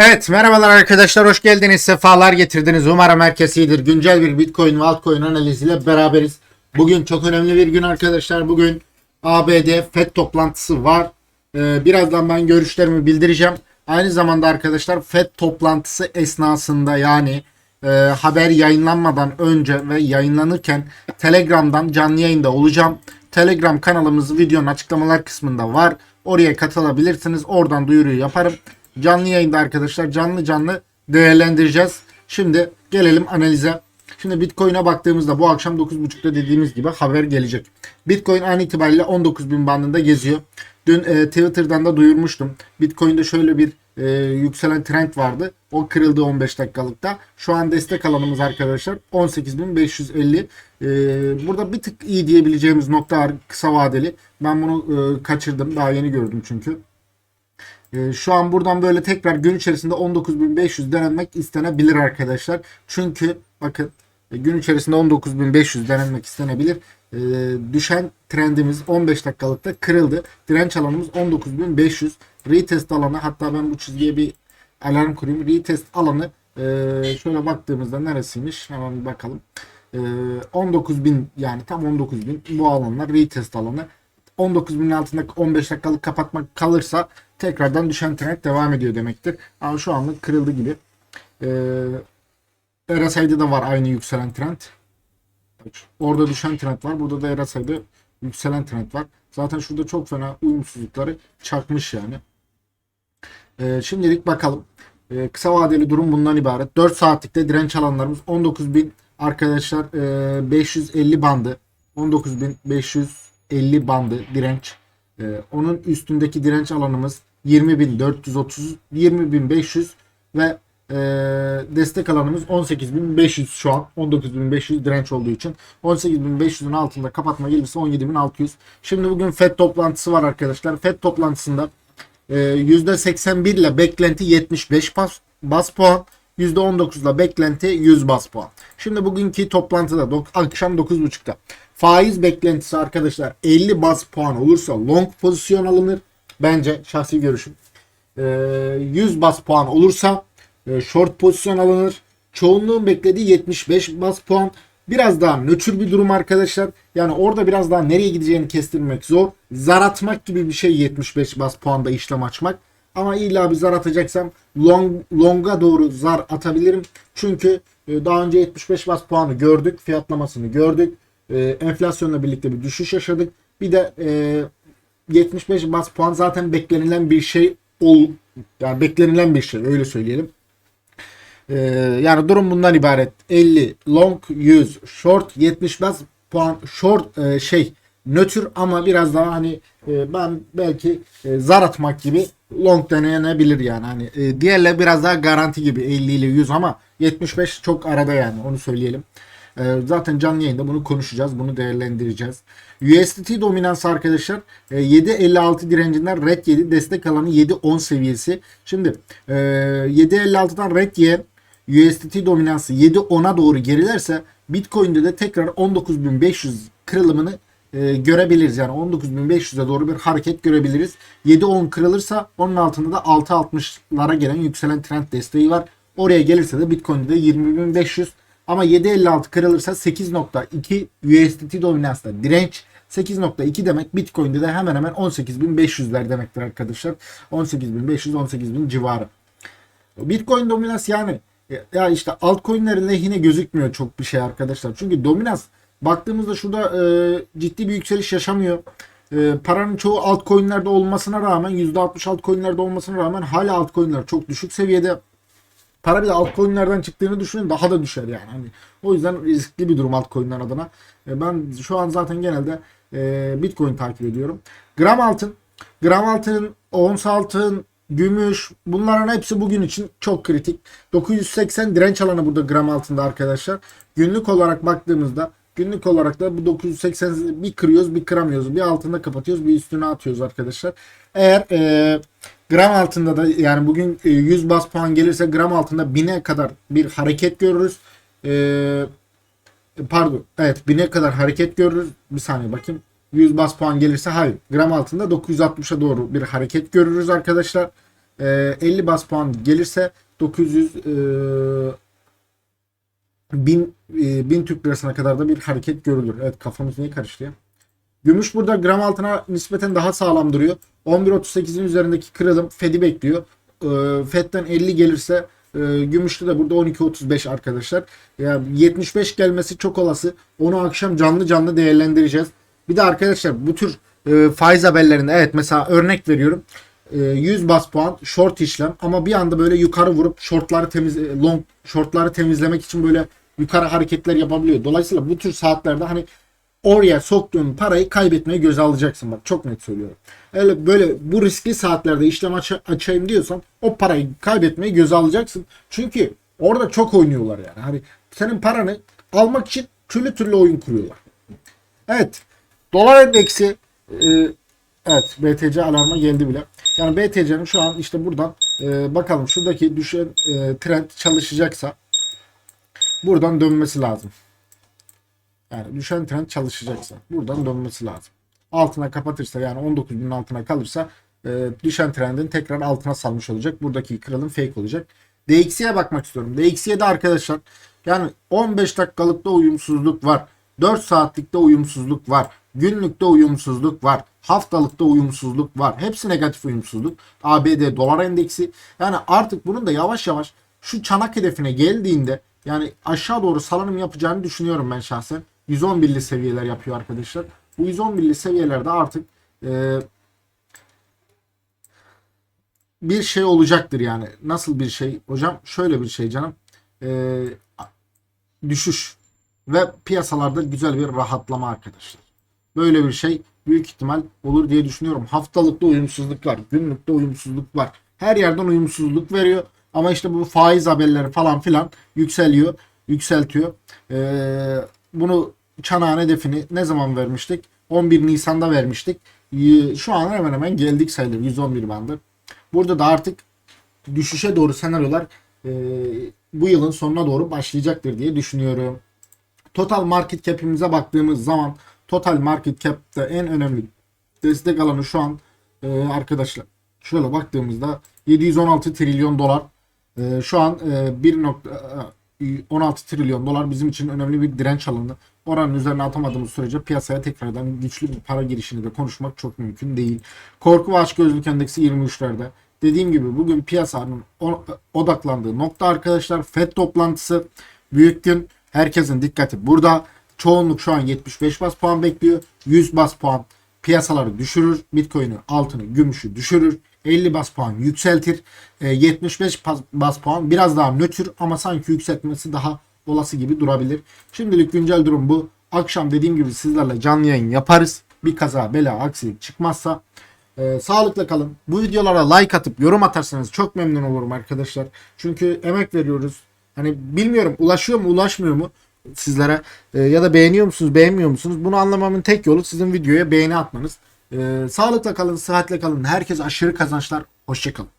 Evet merhabalar arkadaşlar hoş geldiniz sefalar getirdiniz. Umarım herkes iyidir. Güncel bir bitcoin ve altcoin analiziyle beraberiz. Bugün çok önemli bir gün arkadaşlar. Bugün ABD FED toplantısı var. Ee, birazdan ben görüşlerimi bildireceğim. Aynı zamanda arkadaşlar FED toplantısı esnasında yani e, haber yayınlanmadan önce ve yayınlanırken Telegram'dan canlı yayında olacağım. Telegram kanalımız videonun açıklamalar kısmında var. Oraya katılabilirsiniz. Oradan duyuruyu yaparım Canlı yayında arkadaşlar canlı canlı değerlendireceğiz. Şimdi gelelim analize. Şimdi Bitcoin'e baktığımızda bu akşam 9.30'da dediğimiz gibi haber gelecek. Bitcoin an itibariyle 19.000 bandında geziyor. Dün e, Twitter'dan da duyurmuştum. Bitcoin'de şöyle bir e, yükselen trend vardı. O kırıldı 15 dakikalıkta. Şu an destek alanımız arkadaşlar 18.550. E, burada bir tık iyi diyebileceğimiz nokta var kısa vadeli. Ben bunu e, kaçırdım. Daha yeni gördüm çünkü. Ee, şu an buradan böyle tekrar gün içerisinde 19.500 denenmek istenebilir arkadaşlar. Çünkü bakın e, gün içerisinde 19.500 denenmek istenebilir. Ee, düşen trendimiz 15 dakikalıkta kırıldı. Direnç alanımız 19.500. Retest alanı hatta ben bu çizgiye bir alarm kurayım. Retest alanı e, şöyle baktığımızda neresiymiş? Hemen bir bakalım. E, 19.000 yani tam 19.000 bu alanlar retest alanı. 19.000'in altında 15 dakikalık kapatmak kalırsa tekrardan düşen trend devam ediyor demektir. Ama şu anlık kırıldı gibi. Ee, RSI'de de var aynı yükselen trend. Orada düşen trend var. Burada da RSI'de yükselen trend var. Zaten şurada çok fena uyumsuzlukları çakmış yani. Ee, şimdilik bakalım. Ee, kısa vadeli durum bundan ibaret. 4 saatlikte direnç alanlarımız 19.000 arkadaşlar e, 550 bandı. 19.550 bandı direnç. Ee, onun üstündeki direnç alanımız 20.430, 20.500 ve e, destek alanımız 18.500 şu an. 19.500 direnç olduğu için. 18.500'ün altında kapatma gelirse 17.600. Şimdi bugün FED toplantısı var arkadaşlar. FED toplantısında e, %81 ile beklenti 75 bas, bas puan. %19 ile beklenti 100 bas puan. Şimdi bugünkü toplantıda dok- akşam 9.30'da faiz beklentisi arkadaşlar 50 bas puan olursa long pozisyon alınır. Bence şahsi görüşüm. Ee, 100 bas puan olursa e, short pozisyon alınır. Çoğunluğun beklediği 75 bas puan. Biraz daha nötr bir durum arkadaşlar. Yani orada biraz daha nereye gideceğini kestirmek zor. Zar atmak gibi bir şey 75 bas puanda işlem açmak. Ama illa bir zar atacaksam long, longa doğru zar atabilirim. Çünkü e, daha önce 75 bas puanı gördük. Fiyatlamasını gördük. E, enflasyonla birlikte bir düşüş yaşadık. Bir de e, 75 bas puan zaten beklenilen bir şey ol yani beklenilen bir şey öyle söyleyelim. Ee, yani durum bundan ibaret. 50 long 100 short 70 bas puan short e, şey nötr ama biraz daha hani e, ben belki e, zar atmak gibi long denenebilir yani. Hani e, diğerle biraz daha garanti gibi 50 ile 100 ama 75 çok arada yani onu söyleyelim. E, zaten canlı yayında bunu konuşacağız. Bunu değerlendireceğiz. USDT dominansı arkadaşlar e, 7.56 direncinden red 7 destek alanı 7.10 seviyesi. Şimdi e, 7.56'dan red yiyen USDT dominansı 7.10'a doğru gerilerse Bitcoin'de de tekrar 19.500 kırılımını e, görebiliriz. Yani 19.500'e doğru bir hareket görebiliriz. 7.10 kırılırsa onun altında da 6.60'lara gelen yükselen trend desteği var. Oraya gelirse de Bitcoin'de de 20.500 ama 7.56 kırılırsa 8.2 USDT dominansla direnç 8.2 demek Bitcoin'de de hemen hemen 18.500'ler demektir arkadaşlar. 18.500 18.000 civarı. Bitcoin dominans yani ya işte altcoin'lerin lehine gözükmüyor çok bir şey arkadaşlar. Çünkü dominans baktığımızda şurada e, ciddi bir yükseliş yaşamıyor. E, paranın çoğu altcoin'lerde olmasına rağmen %60 altcoin'lerde olmasına rağmen hala altcoin'ler çok düşük seviyede. Para bir de altcoin'lerden çıktığını düşünün daha da düşer yani. Hani o yüzden riskli bir durum altcoin'ler adına. E, ben şu an zaten genelde e, Bitcoin takip ediyorum. Gram altın. Gram altının, ons altın, gümüş bunların hepsi bugün için çok kritik. 980 direnç alanı burada gram altında arkadaşlar. Günlük olarak baktığımızda günlük olarak da bu 980 bir kırıyoruz bir kıramıyoruz. Bir altında kapatıyoruz bir üstüne atıyoruz arkadaşlar. Eğer e, gram altında da yani bugün e, 100 bas puan gelirse gram altında 1000'e kadar bir hareket görürüz. E, pardon evet 1000'e kadar hareket görürüz. Bir saniye bakayım. 100 bas puan gelirse hayır. Gram altında 960'a doğru bir hareket görürüz arkadaşlar. e, 50 bas puan gelirse 900 e, bin, e, bin Türk lirasına kadar da bir hareket görülür. Evet kafamız niye karıştı ya? Gümüş burada gram altına nispeten daha sağlam duruyor. 11.38'in üzerindeki kırılım Fed'i bekliyor. E, Fed'den 50 gelirse e, gümüşlü de burada 12.35 arkadaşlar. Yani 75 gelmesi çok olası. Onu akşam canlı canlı değerlendireceğiz. Bir de arkadaşlar bu tür e, faiz haberlerinde evet mesela örnek veriyorum. E, 100 bas puan short işlem ama bir anda böyle yukarı vurup shortları temiz e, long shortları temizlemek için böyle yukarı hareketler yapabiliyor. Dolayısıyla bu tür saatlerde hani oraya soktuğun parayı kaybetmeye göze alacaksın bak çok net söylüyorum. Öyle böyle bu riskli saatlerde işlem aç- açayım diyorsan o parayı kaybetmeyi göze alacaksın. Çünkü orada çok oynuyorlar yani. Hani senin paranı almak için türlü türlü oyun kuruyorlar. Evet. Dolar endeksi e, evet BTC alarma geldi bile. Yani BTC'nin şu an işte buradan e, bakalım şuradaki düşen e, trend çalışacaksa buradan dönmesi lazım. Yani düşen trend çalışacaksa buradan dönmesi lazım. Altına kapatırsa yani 19.000'in altına kalırsa e, düşen trendin tekrar altına salmış olacak. Buradaki kırılım fake olacak. DXY'ye bakmak istiyorum. DXY'de arkadaşlar yani 15 dakikalıkta uyumsuzluk var. 4 saatlikte uyumsuzluk var. Günlükte uyumsuzluk var. Haftalıkta uyumsuzluk var. Hepsi negatif uyumsuzluk. ABD dolar endeksi. Yani artık bunun da yavaş yavaş şu çanak hedefine geldiğinde yani aşağı doğru salınım yapacağını düşünüyorum ben şahsen. 111'li seviyeler yapıyor arkadaşlar. Bu 111'li seviyelerde artık e, bir şey olacaktır yani. Nasıl bir şey hocam? Şöyle bir şey canım. E, düşüş ve piyasalarda güzel bir rahatlama arkadaşlar. Böyle bir şey büyük ihtimal olur diye düşünüyorum. Haftalıkta uyumsuzluk var, günlükte uyumsuzluk var. Her yerden uyumsuzluk veriyor. Ama işte bu faiz haberleri falan filan yükseliyor, yükseltiyor. Ee, bunu çanağın hedefini ne zaman vermiştik? 11 Nisan'da vermiştik. Ee, Şu an hemen hemen geldik sayılır 111 bandı. Burada da artık düşüşe doğru senaryolar e, bu yılın sonuna doğru başlayacaktır diye düşünüyorum. Total market cap'imize baktığımız zaman total market cap'te en önemli destek alanı şu an e, arkadaşlar şöyle baktığımızda 716 trilyon dolar E, şu an e, 1.16 trilyon dolar bizim için önemli bir direnç alanı. Oranın üzerine atamadığımız sürece piyasaya tekrardan güçlü bir para girişini de konuşmak çok mümkün değil. Korku ve açgözlülük endeksi 23'lerde. Dediğim gibi bugün piyasanın odaklandığı nokta arkadaşlar FED toplantısı büyük gün. Herkesin dikkati burada. Çoğunluk şu an 75 bas puan bekliyor. 100 bas puan piyasaları düşürür. Bitcoin'i, altını, gümüşü düşürür. 50 bas puan yükseltir. E, 75 bas, bas puan biraz daha nötr ama sanki yükseltmesi daha olası gibi durabilir. Şimdilik güncel durum bu. Akşam dediğim gibi sizlerle canlı yayın yaparız. Bir kaza, bela, aksilik çıkmazsa ee, sağlıkla kalın. Bu videolara like atıp yorum atarsanız çok memnun olurum arkadaşlar. Çünkü emek veriyoruz. Hani bilmiyorum ulaşıyor mu ulaşmıyor mu sizlere Ee, ya da beğeniyor musunuz beğenmiyor musunuz? Bunu anlamamın tek yolu sizin videoya beğeni atmanız. Ee, sağlıkla kalın, sıhhatle kalın. Herkes aşırı kazançlar. Hoşçakalın.